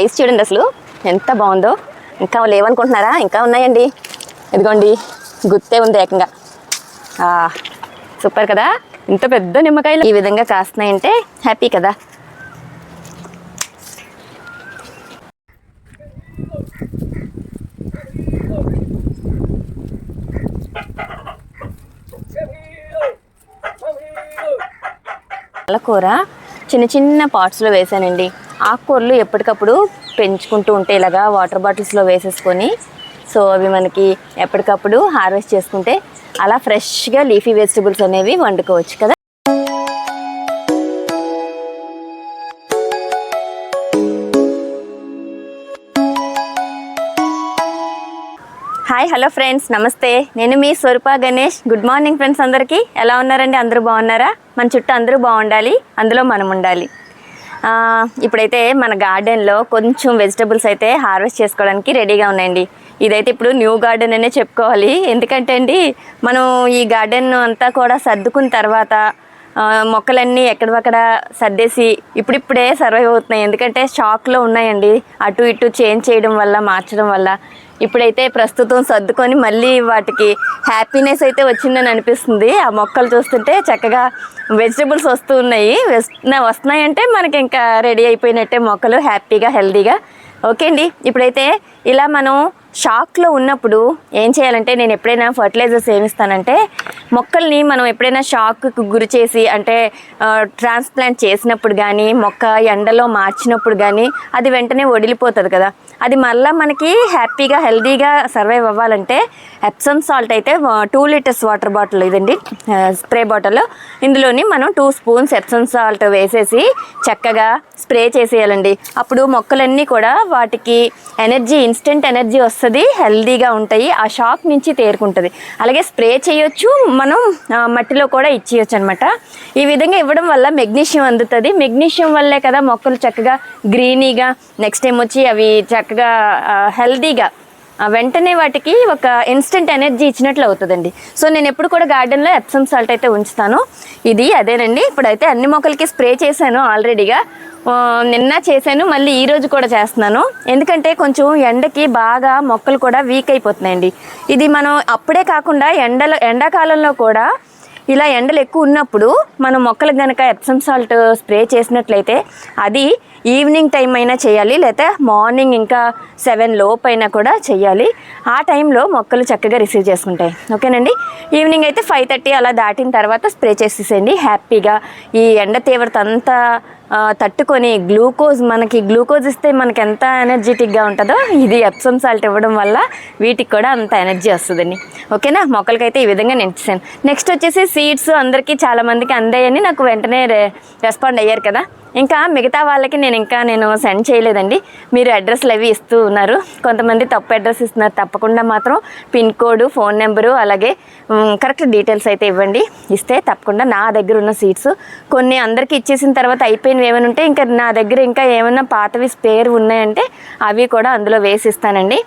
Taste చూడండి అసలు. ఎంత బాగుందో. ఇంకా లేవనుకుంటున్నారా ఇంకా ఉన్నాయండి. ఇదిగోండి. గుత్తే ఉంది ఏకంగా. ఆ, సూపర్ కదా. ఇంత పెద్ద నిమ్మకాయలు ఈ విధంగా కాస్తున్నాయంటే హ్యాపీ కదా. పాలకూర చిన్న చిన్న పాట్స్లో వేసానండి. ఆకుకూరలు ఎప్పటికప్పుడు పెంచుకుంటూ ఉంటే ఇలాగా వాటర్ బాటిల్స్లో వేసేసుకొని సో అవి మనకి ఎప్పటికప్పుడు హార్వెస్ట్ చేసుకుంటే అలా ఫ్రెష్గా లీఫీ వెజిటబుల్స్ అనేవి వండుకోవచ్చు కదా. హాయ్ హలో ఫ్రెండ్స్ నమస్తే. నేను మీ Swaroopa Ganesh. Good morning friends అందరికీ. ఎలా ఉన్నారండి? అందరూ బాగున్నారా? మన చుట్టూ అందరూ బాగుండాలి. అందులో మనం ఉండాలి. ఇప్పుడైతే మన గార్డెన్లో కొంచెం వెజిటబుల్స్ అయితే హార్వెస్ట్ చేసుకోవడానికి రెడీగా ఉన్నాయండి. ఇదైతే ఇప్పుడు న్యూ గార్డెన్ అనే చెప్పుకోవాలి. ఎందుకంటే అండి మనం ఈ గార్డెన్ అంతా కూడా సర్దుకున్న తర్వాత మొక్కలన్నీ ఎక్కడవక్కడ సర్దేసి ఇప్పుడిప్పుడే సర్వైవ్ అవుతున్నాయి. ఎందుకంటే షాక్లో ఉన్నాయండి. అటు ఇటు చేంజ్ చేయడం వల్ల మార్చడం వల్ల. ఇప్పుడైతే ప్రస్తుతం సర్దుకొని మళ్ళీ వాటికి హ్యాపీనెస్ అయితే వచ్చిందని అనిపిస్తుంది. ఆ మొక్కలు చూస్తుంటే చక్కగా వెజిటబుల్స్ వస్తూ ఉన్నాయి. వస్తున్నాయంటే మనకి ఇంకా రెడీ అయిపోయినట్టే మొక్కలు హ్యాపీగా హెల్తీగా. ఓకే అండి. ఇప్పుడైతే ఇలా మనం షాక్లో ఉన్నప్పుడు ఏం చేయాలంటే నేను ఎప్పుడైనా ఫర్టిలైజర్స్ ఏమిస్తానంటే మొక్కల్ని మనం ఎప్పుడైనా షాక్కు గురి చేసి అంటే ట్రాన్స్ప్లాంట్ చేసినప్పుడు కానీ మొక్క ఎండలో మార్చినప్పుడు కానీ అది వెంటనే వడిలిపోతుంది కదా. అది మళ్ళీ మనకి హ్యాపీగా హెల్దీగా సర్వైవ్ అవ్వాలంటే ఎప్సమ్ సాల్ట్ అయితే టూ లీటర్స్ వాటర్ బాటిల్ ఇదండి స్ప్రే బాటిల్. ఇందులోని మనం టూ స్పూన్స్ ఎప్సమ్ సాల్ట్ వేసేసి చక్కగా స్ప్రే చేసేయాలండి. అప్పుడు మొక్కలన్నీ కూడా వాటికి ఎనర్జీ ఇన్స్టెంట్ ఎనర్జీ వస్తుంది హెల్దీగా ఉంటాయి ఆ షాక్ నుంచి తేరుకుంటుంది. అలాగే స్ప్రే చేయొచ్చు మనం మట్టిలో కూడా ఇచ్చేయచ్చు అనమాట ఈ విధంగా ఇవ్వడం వల్ల మెగ్నీషియం అందుతుంది. మెగ్నీషియం వల్లే కదా మొక్కలు చక్కగా గ్రీనీగా నెక్స్ట్ టైం వచ్చి అవి చక్కగా హెల్దీగా వెంటనే వాటికి ఒక ఇన్స్టెంట్ ఎనర్జీ ఇచ్చినట్లు అవుతుందండి. సో నేను ఎప్పుడు కూడా గార్డెన్లో ఎప్సమ్ సాల్ట్ అయితే ఉంచుతాను. ఇది అదేనండి. ఇప్పుడైతే అన్ని మొక్కలకి స్ప్రే చేశాను ఆల్రెడీగా నిన్న చేశాను మళ్ళీ ఈ రోజు కూడా చేస్తున్నాను. ఎందుకంటే కొంచెం ఎండకి బాగా మొక్కలు కూడా వీక్ అయిపోతున్నాయండి. ఇది మనం అప్పుడే కాకుండా ఎండలో ఎండాకాలంలో కూడా ఇలా ఎండలు ఎక్కువ ఉన్నప్పుడు మనం మొక్కలకు కనుక ఎప్సమ్ సాల్ట్ స్ప్రే చేసినట్లయితే అది ఈవినింగ్ టైం అయినా చేయాలి లేకపోతే మార్నింగ్ ఇంకా సెవెన్ లోపు అయినా కూడా చేయాలి. ఆ టైంలో మొక్కలు చక్కగా రిసీవ్ చేసుకుంటాయి. ఓకేనండి? ఈవినింగ్ అయితే ఫైవ్ థర్టీ అలా దాటిన తర్వాత స్ప్రే చేసేసేయండి. హ్యాపీగా ఈ ఎండ తీవ్రత అంతా తట్టుకొని గ్లూకోజ్ మనకి గ్లూకోజ్ ఇస్తే మనకి ఎంత ఎనర్జెటిక్గా ఉంటుందో ఇది ఎప్సమ్ సాల్ట్ ఇవ్వడం వల్ల వీటికి కూడా అంత ఎనర్జీ వస్తుందండి. ఓకేనా? మొక్కలకైతే ఈ విధంగా నేను నెక్స్ట్ వచ్చేసి సీడ్స్ అందరికీ చాలామందికి అందాయని నాకు వెంటనే రెస్పాండ్ అయ్యారు కదా. ఇంకా మిగతా వాళ్ళకి నేను ఇంకా నేను సెండ్ చేయలేదండి. మీరు అడ్రస్లు అవి ఇస్తూ ఉన్నారు. కొంతమంది తప్పు అడ్రస్ ఇస్తున్నారు. తప్పకుండా మాత్రం పిన్ కోడ్ ఫోన్ నెంబరు అలాగే కరెక్ట్ డీటెయిల్స్ అయితే ఇవ్వండి. ఇస్తే తప్పకుండా నా దగ్గర ఉన్న సీట్స్ కొన్ని అందరికీ ఇచ్చేసిన తర్వాత అయిపోయినవి ఏమైనా ఉంటే ఇంకా నా దగ్గర ఇంకా ఏమైనా పాతవి స్పేర్ ఉన్నాయంటే అవి కూడా అందులో వేసి ఇస్తానండి.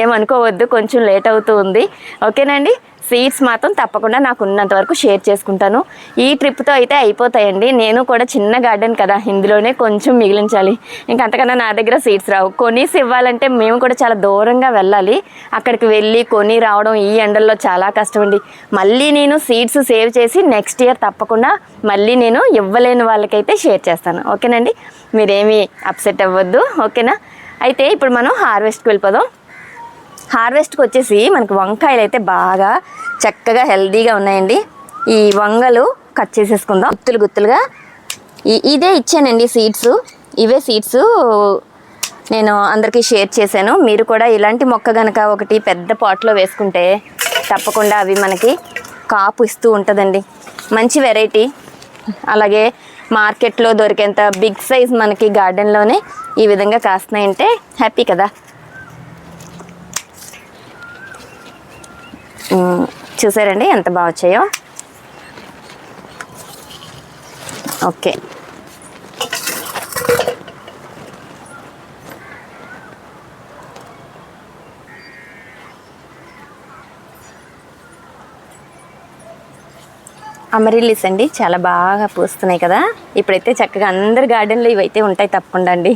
ఏమనుకోవద్దు. కొంచెం లేట్ అవుతూ ఉంది. ఓకేనండి సీట్స్ మాత్రం తప్పకుండా నాకు ఉన్నంత వరకు షేర్ చేసుకుంటాను. ఈ ట్రిప్తో అయితే అయిపోతాయండి. నేను కూడా చిన్న గార్డెన్ కదా ఇందులోనే కొంచెం మిగిలించాలి. ఇంకా అంతకన్నా నా దగ్గర సీట్స్ రావు. కొనేసి ఇవ్వాలంటే మేము కూడా చాలా దూరంగా వెళ్ళాలి. అక్కడికి వెళ్ళి కొని రావడం ఈ ఎండల్లో చాలా కష్టం అండి మళ్ళీ నేను సీట్స్ సేవ్ చేసి నెక్స్ట్ ఇయర్ తప్పకుండా మళ్ళీ నేను ఇవ్వలేని వాళ్ళకైతే షేర్ చేస్తాను. ఓకేనండి? మీరేమీ అప్సెట్ అవ్వద్దు. ఓకేనా? అయితే ఇప్పుడు మనం హార్వెస్ట్కి వెళ్ళిపోదాం. హార్వెస్ట్కి వచ్చేసి మనకి వంకాయలు అయితే బాగా చక్కగా హెల్దీగా ఉన్నాయండి. ఈ వంగలు కట్ చేసేసుకుందాం. గుత్తులు గుత్తులుగా ఇదే ఇచ్చానండి సీడ్స్. ఇవే సీడ్స్ నేను అందరికీ షేర్ చేశాను. మీరు కూడా ఇలాంటి మొక్క గనక ఒకటి పెద్ద పాట్లో వేసుకుంటే తప్పకుండా అవి మనకి కాపు ఇస్తూ ఉంటుందండి. మంచి వెరైటీ. అలాగే మార్కెట్లో దొరికేంత బిగ్ సైజ్ మనకి గార్డెన్లోనే ఈ విధంగా కాస్తున్నాయంటే హ్యాపీ కదా. చూసారండి ఎంత బాగా వచ్చాయో? ఓకే. అమరిల్లిస్ అండి చాలా బాగా పూస్తున్నాయి కదా. ఇప్పుడైతే చక్కగా అందరి గార్డెన్లో ఇవైతే ఉంటాయి తప్పకుండా అండి.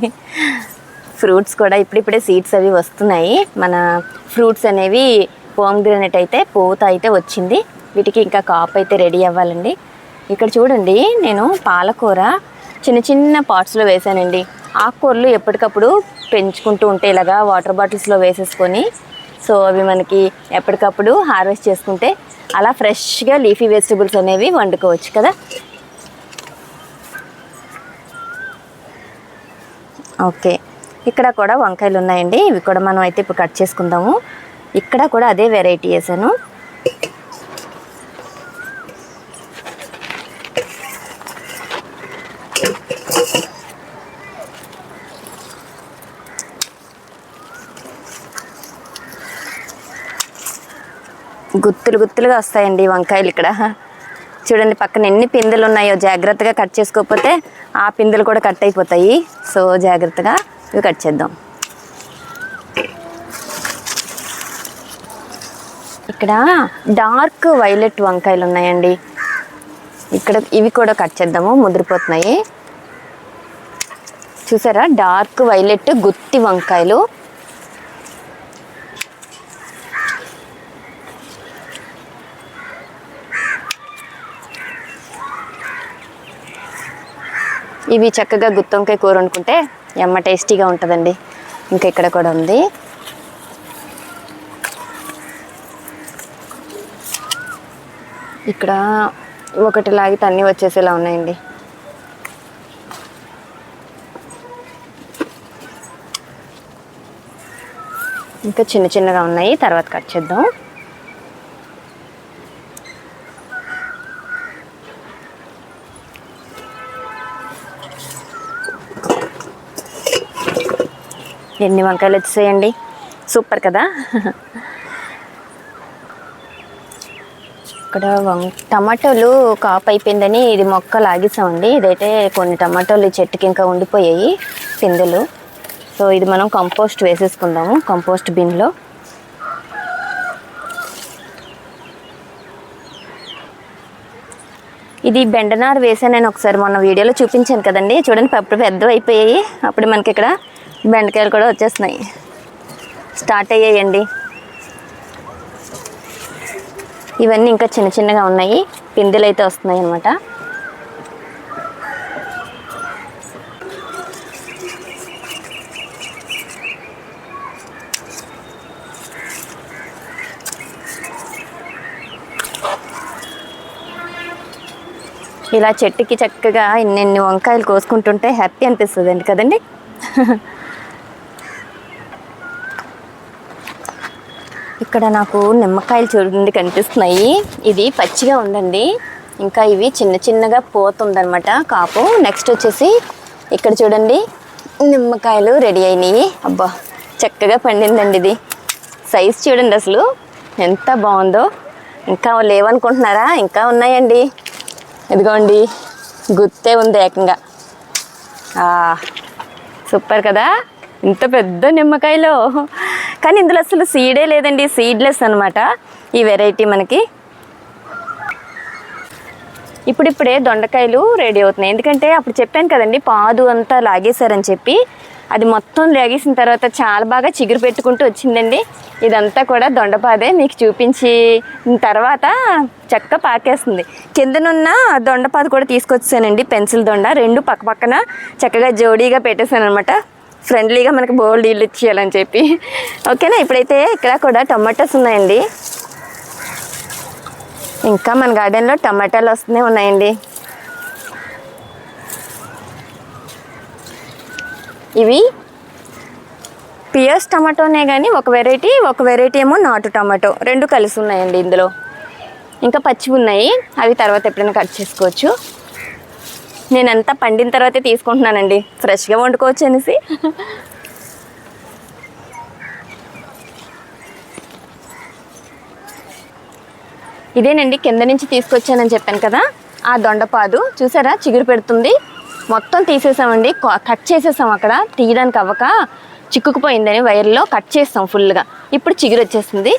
ఫ్రూట్స్ కూడా ఇప్పుడిప్పుడే సీడ్స్ అవి వస్తున్నాయి. మన ఫ్రూట్స్ అనేవి పోమ్ గ్రానైట్ అయితే పూత అయితే వచ్చింది. వీటికి ఇంకా కాప్ అయితే రెడీ అవ్వాలండి. ఇక్కడ చూడండి నేను పాలకూర చిన్న చిన్న పాట్స్లో వేసానండి. ఆకుకూరలు ఎప్పటికప్పుడు పెంచుకుంటూ ఉంటే ఇలాగా వాటర్ బాటిల్స్లో వేసేసుకొని సో అవి మనకి ఎప్పటికప్పుడు హార్వెస్ట్ చేసుకుంటే అలా ఫ్రెష్గా లీఫీ వెజిటబుల్స్ అనేవి వండుకోవచ్చు కదా. ఓకే. ఇక్కడ కూడా వంకాయలు ఉన్నాయండి. ఇవి కూడా మనం అయితే ఇప్పుడు కట్ చేసుకుందాము. ఇక్కడ కూడా అదే వెరైటీ వేసాను. గుత్తులు గుత్తులుగా వస్తాయండి వంకాయలు ఇక్కడ. చూడండి పక్కన ఎన్ని పిందెలు ఉన్నాయో జాగ్రత్తగా కట్ చేసుకోకపోతే ఆ పిందెలు కూడా కట్ అయిపోతాయి. సో జాగ్రత్తగా ఇవి కట్ చేద్దాం. ఇక్కడ డార్క్ వైలెట్ వంకాయలు ఉన్నాయండి. ఇక్కడ ఇవి కూడా కట్ చేద్దాము ముదిరిపోతున్నాయి. చూసారా? డార్క్ వైలెట్ గుత్తి వంకాయలు. ఇవి చక్కగా గుత్తొంకాయ కూర వండుకుంటే ఎమ్మ టేస్టీగా ఉంటుందండి. ఇంకా ఇక్కడ కూడా ఉంది. ఇక్కడ ఒకటి లాగితే అన్నీ వచ్చేసేలా ఉన్నాయండి. ఇంకా చిన్న చిన్నగా ఉన్నాయి తర్వాత కట్ చేద్దాం. ఎన్ని వంకాయలు వచ్చేసాయండి? సూపర్ కదా? ఇక్కడ టమాటోలు కాపు అయిపోయిందని ఇది మొక్క లాగేసామండి ఇదైతే కొన్ని టమాటోలు చెట్టుకి ఇంకా ఉండిపోయాయి పిందెలు. సో ఇది మనం కంపోస్ట్ వేసేసుకుందాము కంపోస్ట్ బిన్లో. ఇది బెండనారు వేసాను నేను ఒకసారి మొన్న వీడియోలో చూపించాను కదండి. చూడండి పప్పు పెద్ద అయిపోయాయి అప్పుడు మనకి ఇక్కడ బెండకాయలు కూడా వచ్చేస్తున్నాయి. స్టార్ట్ అయ్యాయండి. ఇవన్నీ ఇంకా చిన్న చిన్నగా ఉన్నాయి. పిందెలు అయితే వస్తున్నాయి అనమాట ఇలా చెట్టుకి చక్కగా ఇన్నెన్ని వంకాయలు కోసుకుంటుంటే హ్యాపీ అనిపిస్తుంది అండి కదండి? ఇక్కడ నాకు నిమ్మకాయలు చూడండి కనిపిస్తున్నాయి. ఇది పచ్చిగా ఉందండి. ఇంకా ఇవి చిన్న చిన్నగా పోతుందనమాట కాపు. నెక్స్ట్ వచ్చేసి ఇక్కడ చూడండి నిమ్మకాయలు రెడీ అయినాయి. అబ్బా చక్కగా పండిందండి ఇది. సైజ్ చూడండి అసలు ఎంత బాగుందో. ఇంకా లేవనుకుంటున్నారా? ఇంకా ఉన్నాయండి. ఇదిగోండి గుత్తే ఉంది ఏకంగా. సూపర్ కదా? ఇంత పెద్ద నిమ్మకాయలో. కానీ ఇందులో అసలు సీడే లేదండి సీడ్లెస్ అనమాట ఈ వెరైటీ మనకి. ఇప్పుడిప్పుడే దొండకాయలు రెడీ అవుతున్నాయి. ఎందుకంటే అప్పుడు చెప్పాను కదండి పాదు అంతా లాగేశారని చెప్పి. అది మొత్తం లాగేసిన తర్వాత చాలా బాగా చిగురు పెట్టుకుంటూ వచ్చిందండి. ఇదంతా కూడా దొండపాదే మీకు చూపించి తర్వాత చక్క పాకేస్తుంది. కిందనున్న దొండపాదు కూడా తీసుకొచ్చానండి పెన్సిల్ దొండ. రెండు పక్క పక్కన చక్కగా జోడీగా పెట్టేశాను అనమాట ఫ్రెండ్లీగా మనకి బోల్డ్ ఇల్లు ఇచ్చేయాలని చెప్పి. ఓకేనా? ఇప్పుడైతే ఇక్కడ కూడా టమాటాస్ ఉన్నాయండి. ఇంకా మన గార్డెన్లో టమాటాలు వస్తూనే ఉన్నాయండి. ఇవి పియర్స్ టమాటోనే కానీ ఒక వెరైటీ ఒక వెరైటీ ఏమో నాటు టమాటో. రెండు కలిసి ఉన్నాయండి ఇందులో. ఇంకా పచ్చివి ఉన్నాయి. అవి తర్వాత ఎప్పుడైనా కట్ చేసుకోవచ్చు. నేనంతా పండిన తర్వాతే తీసుకుంటున్నానండి. ఫ్రెష్గా వండుకోవచ్చు అనేసి. ఇదేనండి కింద నుంచి తీసుకొచ్చానని చెప్పాను కదా. ఆ దొండపాదు చూసారా? చిగురు పెడుతుంది. మొత్తం తీసేసామండి. కట్ చేసేసాం అక్కడ. తీయడానికి అవ్వక చిక్కుకుపోయిందని వైర్లో కట్ చేస్తాం ఫుల్గా. ఇప్పుడు చిగురు వచ్చేసింది.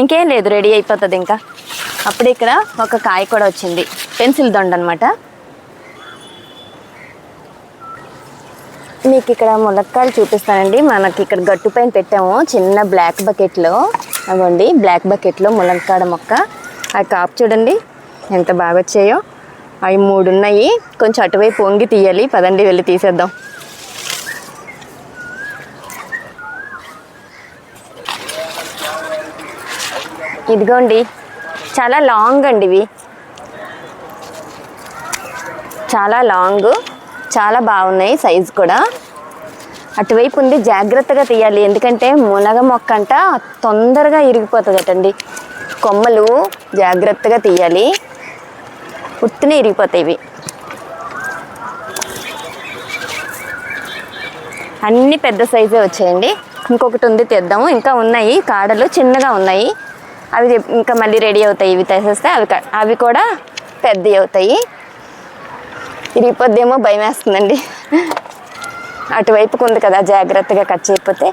ఇంకేం లేదు రెడీ అయిపోతుంది ఇంకా. అప్పుడు ఇక్కడ ఒక కాయ కూడా వచ్చింది. పెన్సిల్ దొండ అనమాట మీకు ఇక్కడ ములక్కాయలు చూపిస్తానండి. మనకి ఇక్కడ గట్టు పైన పెట్టాము. చిన్న బ్లాక్ బకెట్లో. అవ్వండి బ్లాక్ బకెట్లో ములక్కాడ మొక్క. అవి కాపు చూడండి ఎంత బాగా వచ్చాయో. అవి మూడు ఉన్నాయి కొంచెం అటువైపు వంగి తీయాలి. పదండి వెళ్ళి తీసేద్దాం. ఇదిగోండి చాలా లాంగ్ అండి ఇవి. చాలా లాంగ్. చాలా బాగున్నాయి సైజ్ కూడా. అటువైపు ఉంది జాగ్రత్తగా తీయాలి. ఎందుకంటే మునగ మొక్క అంట తొందరగా ఇరిగిపోతుందటండి. కొమ్మలు జాగ్రత్తగా తీయాలి. ఉత్తినే ఇరిగిపోతాయి ఇవి. అన్ని పెద్ద సైజే వచ్చాయండి. ఇంకొకటి ఉంది తెద్దాము. ఇంకా ఉన్నాయి కాడలు చిన్నగా ఉన్నాయి. అవి ఇంకా మళ్ళీ రెడీ అవుతాయి. ఇవి తీసేస్తే అవి అవి కూడా పెద్దవి అవుతాయి. ఇరిగిపోద్దేమో భయం వేస్తుందండి అటువైపుకు ఉంది కదా జాగ్రత్తగా కట్ చేయకపోతే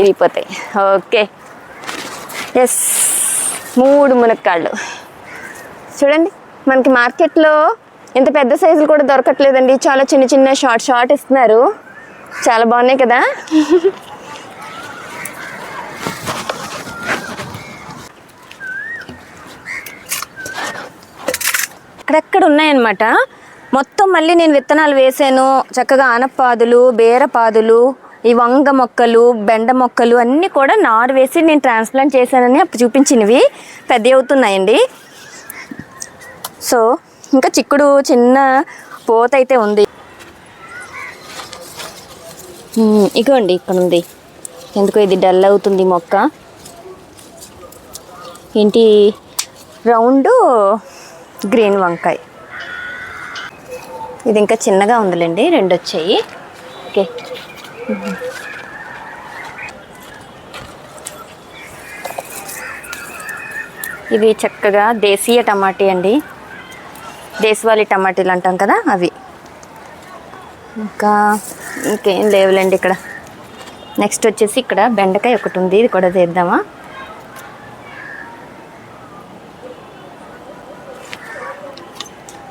ఇరిగిపోతాయి ఓకే. ఎస్ మూడు మునక్కాళ్ళు. చూడండి మనకి మార్కెట్లో ఇంత పెద్ద సైజులు కూడా దొరకట్లేదండి. చాలా చిన్న చిన్న షార్ట్ షార్ట్ ఇస్తున్నారు. చాలా బాగున్నాయి కదా. అక్కడక్కడ ఉన్నాయన్నమాట? మొత్తం మళ్ళీ నేను విత్తనాలు వేసాను చక్కగా ఆనపాదులు బేరపాదులు ఈ వంగ మొక్కలు బెండ మొక్కలు అన్నీ కూడా నారు వేసి నేను ట్రాన్స్ప్లాంట్ చేశానని అప్పుడు చూపించినవి పెద్ద అవుతున్నాయండి. సో ఇంకా చిక్కుడు చిన్న పోత అయితే ఉంది. ఇగోండి ఇక్కడ ఉంది. ఎందుకో ఇది డల్ అవుతుంది మొక్క. ఏంటి? రౌండ్ గ్రీన్ వంకాయ. ఇది ఇంకా చిన్నగా ఉందిలేండి రెండు వచ్చాయి ఓకే. ఇవి చక్కగా దేశీయ టమాటీ అండి. దేశవాళీ టమాటీలు అంటాం కదా అవి. ఇంకా ఇంకేం లేవులేండి ఇక్కడ. నెక్స్ట్ వచ్చేసి ఇక్కడ బెండకాయ ఒకటి ఉంది ఇది కూడా చేద్దామా?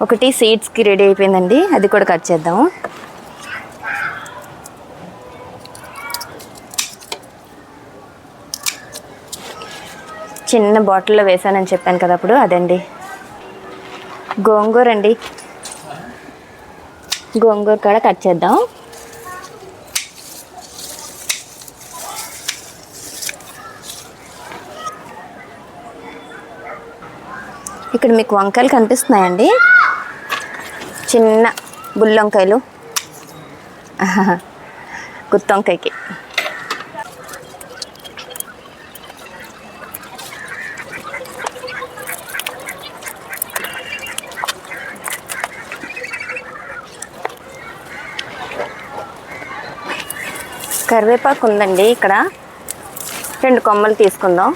ఒకటి సీడ్స్కి రెడీ అయిపోయిందండి. అది కూడా కట్ చేద్దాము. చిన్న బాటిల్లో వేసానని చెప్పాను కదా అప్పుడు అదండి. గోంగూర అండి. గోంగూర కూడా కట్ చేద్దాం. ఇక్కడ మీకు వంకాయలు కనిపిస్తున్నాయండి. చిన్న బుల్లొంకాయలు. గుత్తొంకాయకి. కరివేపాకు ఉందండి ఇక్కడ రెండు కొమ్మలు తీసుకుందాం.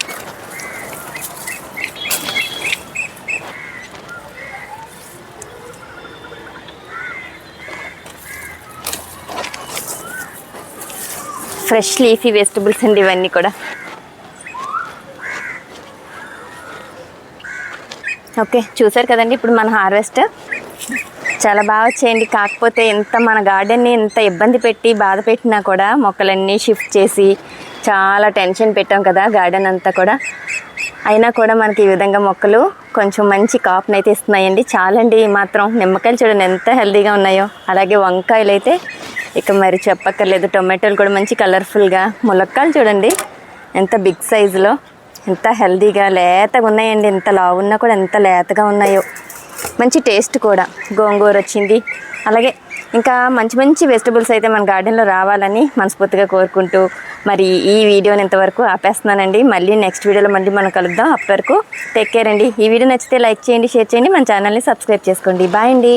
ఫ్రెష్ లీఫీ వెజిటబుల్స్ అండి ఇవన్నీ కూడా. ఓకే చూసారు కదండి ఇప్పుడు మన హార్వెస్ట్. చాలా బాగా వచ్చేయండి. కాకపోతే ఎంత మన గార్డెన్ని ఎంత ఇబ్బంది పెట్టి బాధ పెట్టినా కూడా మొక్కలన్నీ షిఫ్ట్ చేసి చాలా టెన్షన్ పెట్టాం కదా గార్డెన్ అంతా కూడా. అయినా కూడా మనకి ఈ విధంగా మొక్కలు కొంచెం మంచి కాపునైతే ఇస్తున్నాయండి. చాలండి మాత్రం. నిమ్మకాయలు చూడండి ఎంత హెల్దీగా ఉన్నాయో. అలాగే వంకాయలు అయితే ఇక మరి చెప్పక్కర్లేదు. టొమాటోలు కూడా మంచి కలర్ఫుల్గా. ములక్కాయలు చూడండి. ఎంత బిగ్ సైజులో. ఎంత హెల్తీగా లేతగా ఉన్నాయండి. ఎంత లావున్నా కూడా ఎంత లేతగా ఉన్నాయో. మంచి టేస్ట్ కూడా. గోంగూర వచ్చింది. అలాగే ఇంకా మంచి మంచి వెజిటబుల్స్ అయితే మన గార్డెన్లో రావాలని మనస్ఫూర్తిగా కోరుకుంటూ మరి ఈ వీడియోని ఇంతవరకు ఆపేస్తున్నానండి. మళ్ళీ నెక్స్ట్ వీడియోలో మళ్ళీ మనం కలుద్దాం. అప్పటి వరకు టేక్ కేర్ అండి. ఈ వీడియో నచ్చితే లైక్ చేయండి షేర్ చేయండి. మన ఛానల్ని సబ్స్క్రైబ్ చేసుకోండి. బాయ్ అండి.